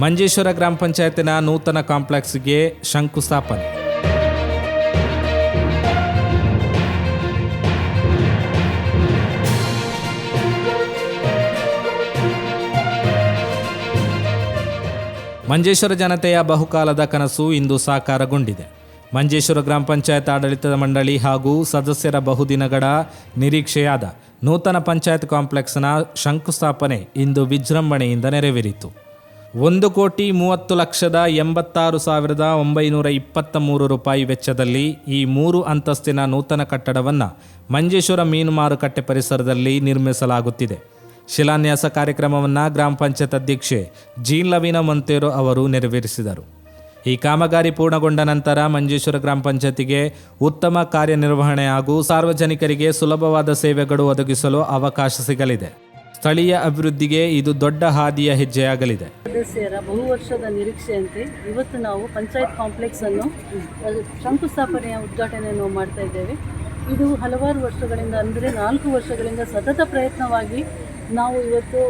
ಮಂಜೇಶ್ವರ ಗ್ರಾಮ ಪಂಚಾಯತಿನ ನೂತನ ಕಾಂಪ್ಲೆಕ್ಸ್ಗೆ ಶಂಕುಸ್ಥಾಪನೆ. ಮಂಜೇಶ್ವರ ಜನತೆಯ ಬಹುಕಾಲದ ಕನಸು ಇಂದು ಸಾಕಾರಗೊಂಡಿದೆ. ಮಂಜೇಶ್ವರ ಗ್ರಾಮ ಪಂಚಾಯತ್ ಆಡಳಿತದ ಮಂಡಳಿ ಹಾಗೂ ಸದಸ್ಯರ ಬಹುದಿನಗಳ ನಿರೀಕ್ಷೆಯಾದ ನೂತನ ಪಂಚಾಯತ್ ಕಾಂಪ್ಲೆಕ್ಸ್ನ ಶಂಕುಸ್ಥಾಪನೆ ಇಂದು ವಿಜೃಂಭಣೆಯಿಂದ ನೆರವೇರಿತು. ಒಂದು ಕೋಟಿ ಮೂವತ್ತು ಲಕ್ಷದ ಎಂಬತ್ತಾರು ಸಾವಿರದ ಒಂಬೈನೂರ ಇಪ್ಪತ್ತ ಮೂರು ರೂಪಾಯಿ ವೆಚ್ಚದಲ್ಲಿ ಈ ಮೂರು ಅಂತಸ್ತಿನ ನೂತನ ಕಟ್ಟಡವನ್ನು ಮಂಜೇಶ್ವರ ಮೀನು ಮಾರುಕಟ್ಟೆ ಪರಿಸರದಲ್ಲಿ ನಿರ್ಮಿಸಲಾಗುತ್ತಿದೆ. ಶಿಲಾನ್ಯಾಸ ಕಾರ್ಯಕ್ರಮವನ್ನು ಗ್ರಾಮ ಪಂಚಾಯತ್ ಅಧ್ಯಕ್ಷೆ ಜೀನ್ ಲವೀನ ಮೊಂತೇರೋ ಅವರು ನೆರವೇರಿಸಿದರು. ಈ ಕಾಮಗಾರಿ ಪೂರ್ಣಗೊಂಡ ನಂತರ ಮಂಜೇಶ್ವರ ಗ್ರಾಮ ಪಂಚಾಯತಿಗೆ ಉತ್ತಮ ಕಾರ್ಯನಿರ್ವಹಣೆ ಹಾಗೂ ಸಾರ್ವಜನಿಕರಿಗೆ ಸುಲಭವಾದ ಸೇವೆಗಳು ಒದಗಿಸಲು ಅವಕಾಶ ಸಿಗಲಿದೆ. ಸ್ಥಳೀಯ ಅಭಿವೃದ್ಧಿಗೆ ಇದು ದೊಡ್ಡ ಹಾದಿಯ ಹೆಜ್ಜೆಯಾಗಲಿದೆ. ಸದಸ್ಯರ ಬಹು ವರ್ಷದ ನಿರೀಕ್ಷೆಯಂತೆ ಇವತ್ತು ನಾವು ಪಂಚಾಯತ್ ಕಾಂಪ್ಲೆಕ್ಸ್ ಅನ್ನು ಶಂಕುಸ್ಥಾಪನೆಯ ಉದ್ಘಾಟನೆಯನ್ನು ಮಾಡ್ತಾ ಇದ್ದೇವೆ. ಇದು ಹಲವಾರು ವರ್ಷಗಳಿಂದ ಅಂದರೆ ನಾಲ್ಕು ವರ್ಷಗಳಿಂದ ಸತತ ಪ್ರಯತ್ನವಾಗಿ ನಾವು ಇವತ್ತು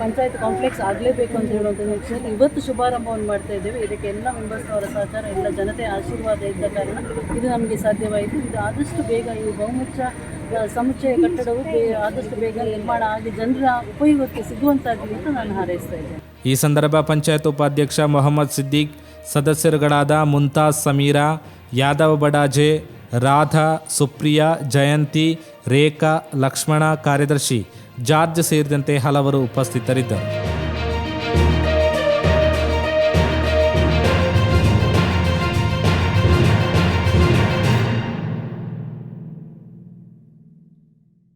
ಪಂಚಾಯತ್ ಕಾಂಪ್ಲೆಕ್ಸ್ ಆಗಲೇಬೇಕು ಅಂತ ಹೇಳುವಂಥ ನಿರೀಕ್ಷೆಯಲ್ಲಿ ಇವತ್ತು ಶುಭಾರಂಭವನ್ನು ಮಾಡ್ತಾ ಇದ್ದೇವೆ. ಇದಕ್ಕೆ ಎಲ್ಲ ಮೆಂಬರ್ಸ್ನವರ ಸಹಕಾರ ಎಲ್ಲ ಜನತೆಯ ಆಶೀರ್ವಾದ ಇದ್ದ ಕಾರಣ ಇದು ನಮಗೆ ಸಾಧ್ಯವಾಯಿತು. ಇದು ಆದಷ್ಟು ಬೇಗ ಈ ಅಹ್, ಸಮುಚ್ಚಯ ಕಟ್ಟಡವು ಆದಷ್ಟು ಬೇಗ ನಿರ್ಮಾಣ ಆಗಿ ಜನರ ಉಪಯೋಗಕ್ಕೆ ಸಿಗುವಂತಾಗಲಿ ಅಂತ ನಾನು ಹಾರೈಸ್ತಾ ಇದ್ದೇನೆ. ಈ ಸಂದರ್ಭ ಪಂಚಾಯತ್ ಉಪಾಧ್ಯಕ್ಷ ಮೊಹಮ್ಮದ್ ಸಿದ್ದಿಕ್, ಸದಸ್ಯರುಗಳಾದ ಮುಂತಾಜ್ ಸಮೀರಾ, ಯಾದವ್ ಬಡಾಜೆ, ರಾಧಾ, ಸುಪ್ರಿಯಾ, ಜಯಂತಿ, ರೇಖಾ, ಲಕ್ಷ್ಮಣ ಕಾರ್ಯದರ್ಶಿ ಜಾರ್ಜ್ ಸೇರಿದಂತೆ ಹಲವರು ಉಪಸ್ಥಿತರಿದ್ದರು.